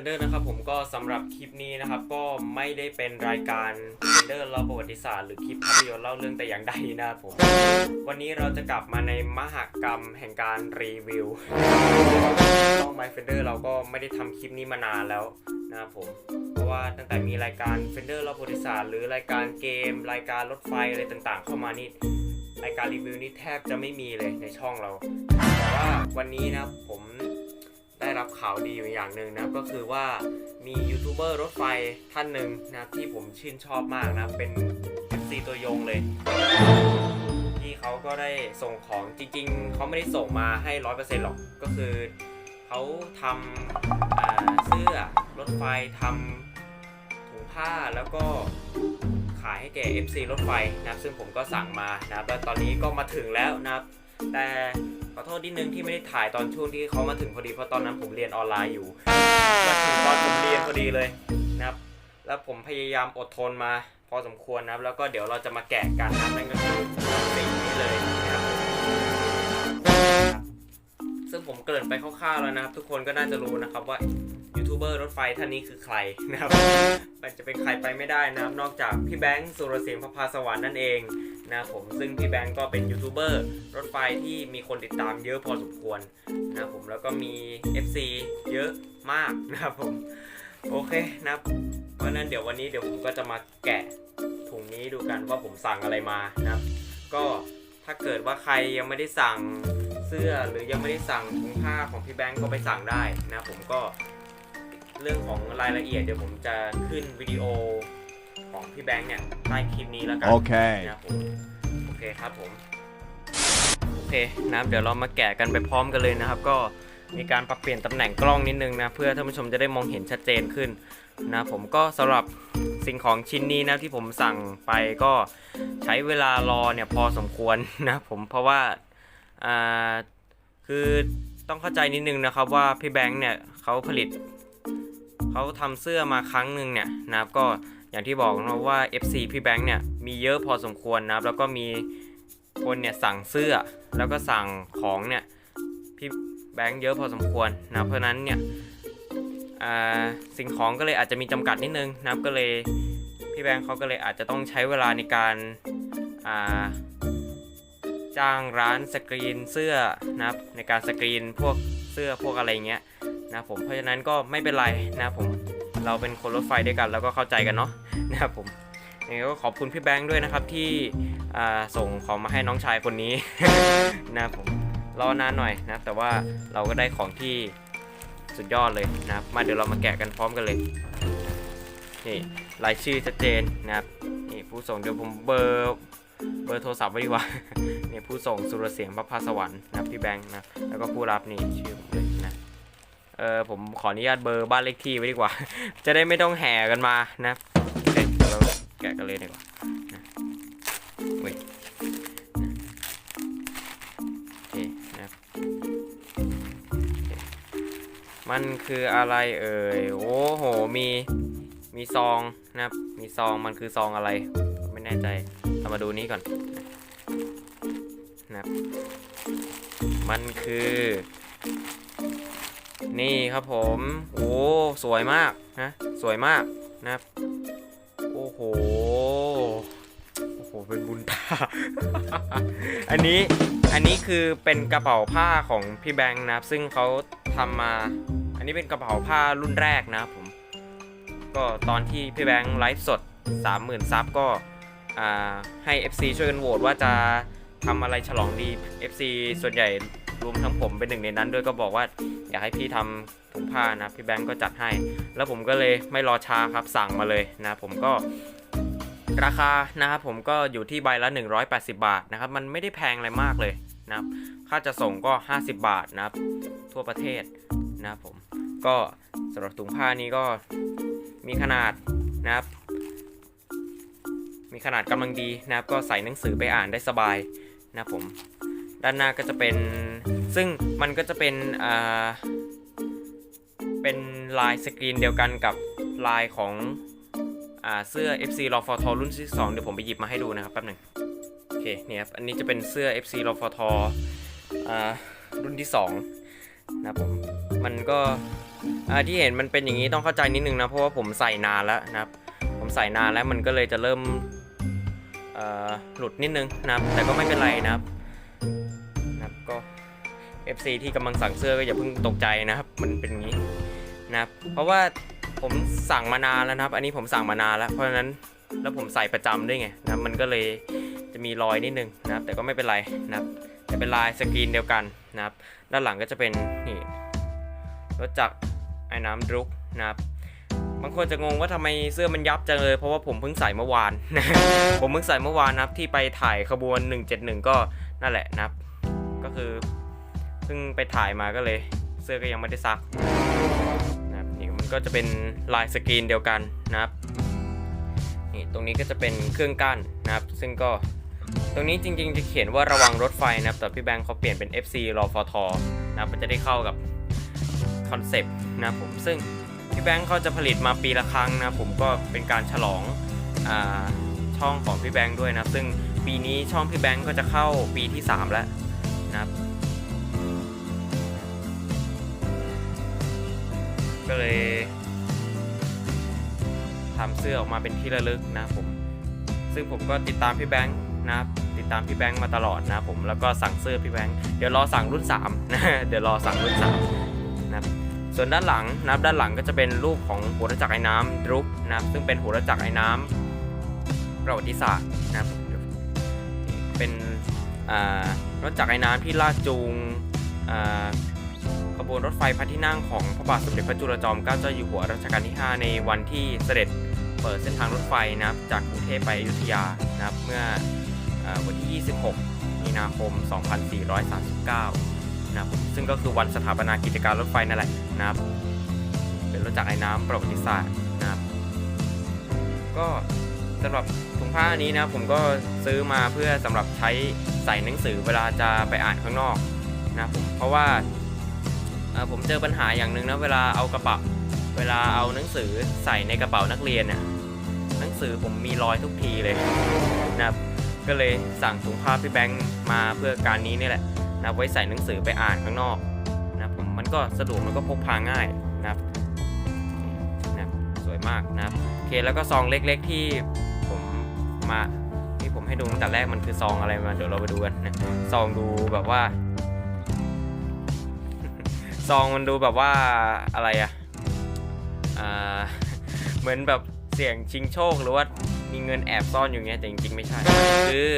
เฟนเดอร์นะครับผมก็สำหรับคลิปนี้นะครับ ก็ไม่ได้เป็นรายการเฟนเดอร์เล่าประวัติศาสตร์หรือคลิปภาพยนตร์เล่าเรื่องแต่อย่างใดนะครับผม วันนี้เราจะกลับมาในมหกรรมแห่งการรีวิวช่อง My Fender เราก็ไม่ได้ทำคลิปนี้มานานแล้วนะครับผมเพราะว่าตั้งแต่มีรายการ Fender เล่าประวัติศาสตร์หรือรายการเกม รายการรถไฟอะไรต่างๆ เข้ามานี่รายการรีวิวนี่แทบจะไม่มีเลยในช่องเราแต่ว่าวันนี้นะผม ได้รับข่าวดีอยู่อย่างหนึ่งนะก็คือว่ามียูทูบเบอร์รถไฟท่านหนึ่งนะที่ผมชื่นชอบมากนะเป็น FC ตัวยงเลย ที่เขาก็ได้ส่งของจริง ๆเขาไม่ได้ส่งมาให้ร้อยเปอร์เซ็นต์หรอกก็คือเขาทำเสื้อรถไฟทำถุงผ้าแล้วก็ขายให้แก่ FC รถไฟนะครับซึ่งผมก็สั่งมานะครับแล้วตอนนี้ก็มาถึงแล้วนะครับ แต่ขอโทษนิดนึงที่ไม่ได้ถ่ายตอนช่วงที่เขามาถึงพอดีเพราะตอนนั้นผมเรียนออนไลน์อยู่มาถึงตอนผมเรียนพอดีเลยนะครับ แล้วผมพยายามอดทนมา พอสมควรนะครับ แล้วก็เดี๋ยวเราจะมาแกะกันนะครับนั่นก็คือสิ่งนี้เลยนะครับ ซึ่งผมเกริ่นไปคร่าวๆแล้วนะครับ ทุกคนก็น่าจะรู้นะครับว่ายูทูบเบอร์รถไฟท่านนี้คือใครนะครับ มันจะเป็นใครไปไม่ได้นะครับ นอกจากพี่แบงค์สุรเสียงพระพาสวรรค์นั่นเอง นะครับผมซึ่งพี่แบงค์ก็เป็นยูทูบเบอร์รถไฟที่มีคนติดตามเยอะพอสมควรนะครับผมแล้วก็มี FC เยอะมากนะครับผมโอเคนะครับเพราะนั้นเดี๋ยววันนี้เดี๋ยวผมก็จะมาแกะถุงนี้ดูกันว่าผมสั่งอะไรมานะครับ ก็ถ้าเกิดว่าใครยังไม่ได้สั่งเสื้อหรือยังไม่ได้สั่งถุงผ้าของพี่แบงก์ก็ไปสั่งได้นะครับผมก็เรื่องของรายละเอียดเดี๋ยวผมจะขึ้นวิดีโอ ของพี่แบงค์เนี่ยใต้คลิปนี้แล้วกัน Okay. นะครับผมโอเคครับผมโอเคนะครับเดี๋ยวเรามาแกะกันไปพร้อมกันเลยนะครับ ก็มีการปรับเปลี่ยนตำแหน่งกล้องนิดนึงนะ เพื่อท่านผู้ชมจะได้มองเห็นชัดเจนขึ้นนะผมก็สำหรับสิ่งของชิ้นนี้นะที่ผมสั่งไปก็ใช้เวลารอเนี่ยพอสมควรนะผมเพราะว่าอ่าคือต้องเข้าใจนิดนึงนะครับว่าพี่แบงค์เนี่ยเขาผลิตเขาทำเสื้อมาครั้งหนึ่งเนี่ยนะครับก็ อย่างที่บอกนะว่า FC พี่แบงค์เนี่ยมีเยอะพอสมควรนะครับ แล้วก็มีคนเนี่ยสั่งเสื้อ แล้วก็สั่งของเนี่ยพี่แบงค์เยอะพอสมควรนะเพราะนั้นเนี่ยสิ่งของก็เลยอาจจะมีจำกัดนิดนึงนะครับก็เลยพี่แบงค์เขาก็เลยอาจจะต้องใช้เวลาในการาจ้างร้านสกรีนเสื้อนะครับในการสกรีนพวกเสื้อพวกอะไรเงี้ยนะผมเพราะฉะนั้นก็ไม่เป็นไรนะผม เราเป็นคนรถไฟด้วยกันแล้วก็เข้าใจกันเนาะนะครับผมยังไงก็ขอบคุณพี่แบงค์ด้วยนะครับที่ส่งของมาให้น้องชายคนนี้นะครับผมรอนานหน่อยนะครับแต่ว่าเราก็ได้ของที่สุดยอดเลยนะครับ มาเดี๋ยวเรามาแกะกันพร้อมกันเลยนี่รายชื่อชัดเจนนะครับนี่ผู้ส่งเดี๋ยวผมเบอร์เบอร์โทรศัพท์ไว้ดีกว่านี่ผู้ส่งสุรเสียงพระพาสวรรค์นะพี่แบงค์นะแล้วก็ผู้รับนี่ชื่อผมเลย เออผมขออนุญาตเบอร์บ้านเลขที่ไว้ดีกว่า จะได้ไม่ต้องแห่กันมานะเอ๊ะเราแกะกันเลยดีกว่าเว้ยโอเคนะมันคืออะไรเอ่ย โอ้โห มี มีซองนะครับ มีซอง มันคือซองอะไร ไม่แน่ใจ เรามาดูนี้ก่อนนะครับมันคือ นี่ครับผม โอ้สวยมากนะ สวยมากนะครับ โอ้โห โอ้โห เป็นบุญตา อันนี้ อันนี้คือเป็นกระเป๋าผ้าของพี่แบงค์นะครับ ซึ่งเขาทำมา อันนี้เป็นกระเป๋าผ้ารุ่นแรกนะครับผม ก็ตอนที่พี่แบงค์ไลฟ์สด 30,000ซับก็ให้ FC ช่วยกันโหวตว่าจะทำอะไรฉลองดี FC ส่วนใหญ่รวมทั้งผมเป็นหนึ่งในนั้นด้วยก็บอกว่า อยากให้พี่ทำถุงผ้านะพี่แบงก์ก็จัดให้ แล้วผมก็เลยไม่รอช้าครับสั่งมาเลยนะผมก็ราคานะครับผมก็อยู่ที่ใบละ 180 บาทนะครับมันไม่ได้แพงอะไรมากเลยนะครับค่าจะส่งก็ 50 บาทนะครับทั่วประเทศนะครับผมก็สำหรับถุงผ้านี้ก็มีขนาดนะครับ มีขนาดกำลังดีนะครับก็ใส่หนังสือไปอ่านได้สบายนะครับผมด้านหน้าก็จะเป็น ซึ่งมันก็จะเป็นอ่าเป็นลายสกรีนเดียวกันกับลายของอ่าเสื้อ FC l o f o t รุ่นที่2เดี๋ยวผมไปหยิบมาให้ดูนะครับแป๊บหนึ่งโอเคเนี่ยครับอันนี้จะเป็นเสื้อ FC l o f o t อ่ารุ่นที่2นะผมมันก็ที่เห็นมันเป็นอย่างนี้ต้องเข้าใจนิดนึงนะเพราะว่าผมใส่นานแล้วนะครับ ผมใส่นานแล้วมันก็เลยจะเริ่มหลุดนิดนึงนะครับแต่ก็ไม่เป็นไรนะครับ FC ที่กำลังสั่งเสื้อก็อย่าเพิ่งตกใจนะครับ มันเป็นงี้นะครับเพราะว่าผมสั่งมานานแล้วนะครับ อันนี้ผมสั่งมานานแล้วเพราะฉะนั้นแล้วผมใส่ประจำด้วยไงนะมันก็เลยจะมีรอยนิดนึงนะครับ แต่ก็ไม่เป็นไรนะครับแต่เป็นลายสกรีนเดียวกันนะครับ ด้านหลังก็จะเป็นนี่รถจักรไอ้น้ำดรุกนะครับบางคนจะงงว่าทำไมเสื้อมันยับจังเลย เพราะว่าผมเพิ่งใส่เมื่อวานผมเพิ่งใส่เมื่อวานนะครับที่ไปถ่ายขบวน 171 ก็นั่นแหละนะครับ ก็คือ เพิ่งไปถ่ายมาก็เลย เสื้อก็ยังไม่ได้ซักนะครับนี่มันก็จะเป็นลายสกรีนเดียวกันนะครับนี่ตรงนี้ก็จะเป็นเครื่องกั้นนะครับ ซึ่งก็ตรงนี้จริง ๆ จะเขียนว่าระวังรถไฟนะครับ แต่พี่แบงค์เขาเปลี่ยนเป็น FC รอฟทนะครับมันจะได้เข้ากับคอนเซปต์นะผมซึ่งพี่แบงค์เขาจะผลิตมาปีละครั้งนะผมก็เป็นการฉลองอช่องของพี่แบงค์ด้วยนะซึ่งปีนี้ช่องพี่แบงค์ก็จะเข้าปีที่ 3 แล้วนะครับ ก็เลยทำเสื้อออกมาเป็นที่ระลึกนะผม ซึ่งผมก็ติดตามพี่แบงค์นะติดตามพี่แบงค์มาตลอดนะผมแล้วก็สั่งเสื้อพี่แบงค์เดี๋ยวรอสั่งรุ่น3นะเดี๋ยวรอสั่งรุ่น3นะครับส่วนด้านหลังนับด้านหลังก็จะเป็นรูปของหัวรถจักรไอ้น้ำดรุกนะซึ่งเป็นหัวรถจักรไอ้น้ำประวัติศาสตร์นะเป็นรถจักรไอ้น้ำที่ลากจูง บวนรถไฟพระที่นั่งของพระบาทสมเด็จพระจุลจอมเกล้าเจ้าอยู่หัวรัชกาลที่ 5 ในวันที่เสด็จเปิดเส้นทางรถไฟนะครับจากกรุงเทพไปอยุธยานะครับเมื่ออวันที่ 26 มีนาคม 2439 นะครับซึ่งก็คือวันสถาปนากิจการรถไฟนั่นแหละนะครับเป็นรถจักรไอ้น้ำประวัติศาสตร์นะครับก็สำหรับถุงผ้าอันนี้นะผมก็ซื้อมาเพื่อสำหรับใช้ใส่หนังสือเวลาจะไปอ่านข้างนอกนะครับผมเพราะว่า ผมเจอปัญหาอย่างหนึ่งนะเวลาเอากระเป๋าเวลาเอาหนังสือใส่ในกระเป๋านักเรียนเนี่ยหนังสือผมมีรอยทุกทีเลยนะครับก็เลยสั่งถุงผ้าพี่แบงค์มาเพื่อการนี้นี่แหละนะไว้ใส่หนังสือไปอ่านข้างนอกนะผมมันก็สะดวกมันก็พกพาง่ายนะครับนะสวยมากนะครับโอเคแล้วก็ซองเล็กๆที่ผมมาที่ผมให้ดูตั้งแต่แรกมันคือซองอะไรมาเดี๋ยวเราไปดูกันนะซองดูแบบว่า ซองมันดูแบบว่าอะไรอะอ่าเหมือนแบบเสี่ยงชิงโชคหรือว่ามีเงินแอบซ่อนอยู่เงี้ยแต่จริงๆไม่ใช่คือ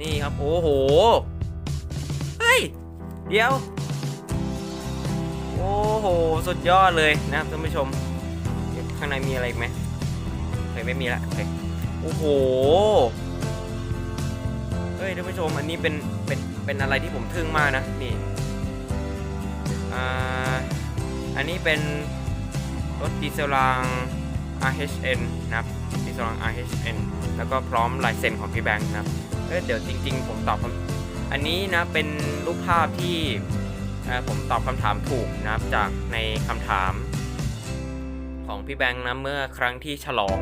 นี่ครับโอ้โหเฮ้ยเดี๋ยว โอ้โหสุดยอดเลยนะครับท่านผู้ชมข้างในมีอะไรอีกไหมเฮ้ยไม่มีละโอเคโอ้โหเฮ้ยท่านผู้ชมอันนี้เป็นเป็นเป็นอะไรที่ผมทึ่งมากนะนี่ อันนี้เป็นรถดีเซลราง RHN นะครับดีเซลราง RHN แล้วก็พร้อมลายเซ็นของพี่แบงค์นะครับเอ้เดี๋ยวจริง ๆ ผมตอบคำอันนี้นะเป็นรูปภาพที่ผมตอบคำถามถูกนะครับจากในคำถามของพี่แบงค์นะเมื่อครั้งที่ฉลอง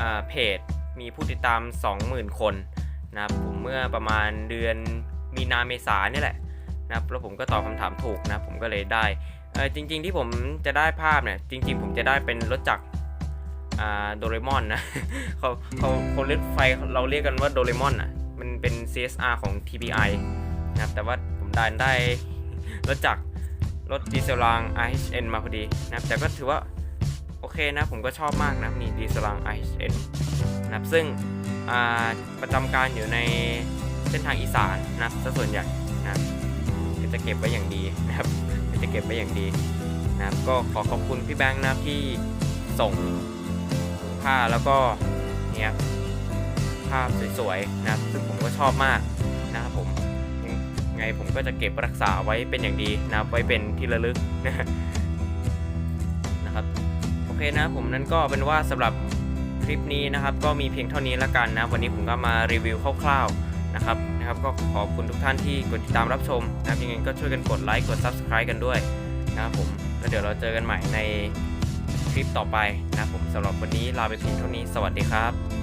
อเพจมีผู้ติดตาม 20,000 คนนะครับผมเมื่อประมาณเดือนมีนาเมษาเนี่ยแหละ นะครับแล้วผมก็ตอบคำถามถูกนะผมก็เลยได้เออจริง ๆ ที่ผมจะได้ภาพเนี่ย จริง ๆ ผมจะได้เป็นรถจักรอ่าโดเรมอนนะเขาเขาคนเล่นไฟเราเรียกกันว่าโดเรมอนอะมันเป็น CSR ของ TBI นะครับแต่ว่าผมได้ได้รถจักรรถดีเซลราง RHN มาพอดีนะครับแต่ก็ถือว่าโอเคนะผมก็ชอบมากนะนี่ดีเซลราง RHN นะครับซึ่งประจำการอยู่ในเส้นทางอีสานนะซะส่วนใหญ่นะครับ จะเก็บไว้อย่างดีนะครับจะเก็บไว้อย่างดีนะครับก็ขอขอบคุณพี่แบงค์นะที่ส่งผ้าแล้วก็เนี่ยครับภาพสวยๆนะครับซึ่งผมก็ชอบมากนะครับผมยังไงผมก็จะเก็บรักษาไว้เป็นอย่างดีนะครับไว้เป็นที่ระลึกนะครับโอเคนะผมนั้นก็เป็นว่าสำหรับคลิปนี้นะครับ ก็มีเพียงเท่านี้ละกันนะ วันนี้ผมก็มารีวิวคร่าวๆ นะครับนะครับ ก็ขอบคุณทุกท่านที่กดติดตามรับชมนะครับยังไงก็ช่วยกันกดไลค์กด Subscribe กันด้วยนะครับผมแล้วเดี๋ยวเราเจอกันใหม่ในคลิปต่อไปนะครับผมสำหรับวันนี้ลาไปเพียงเท่านี้สวัสดีครับ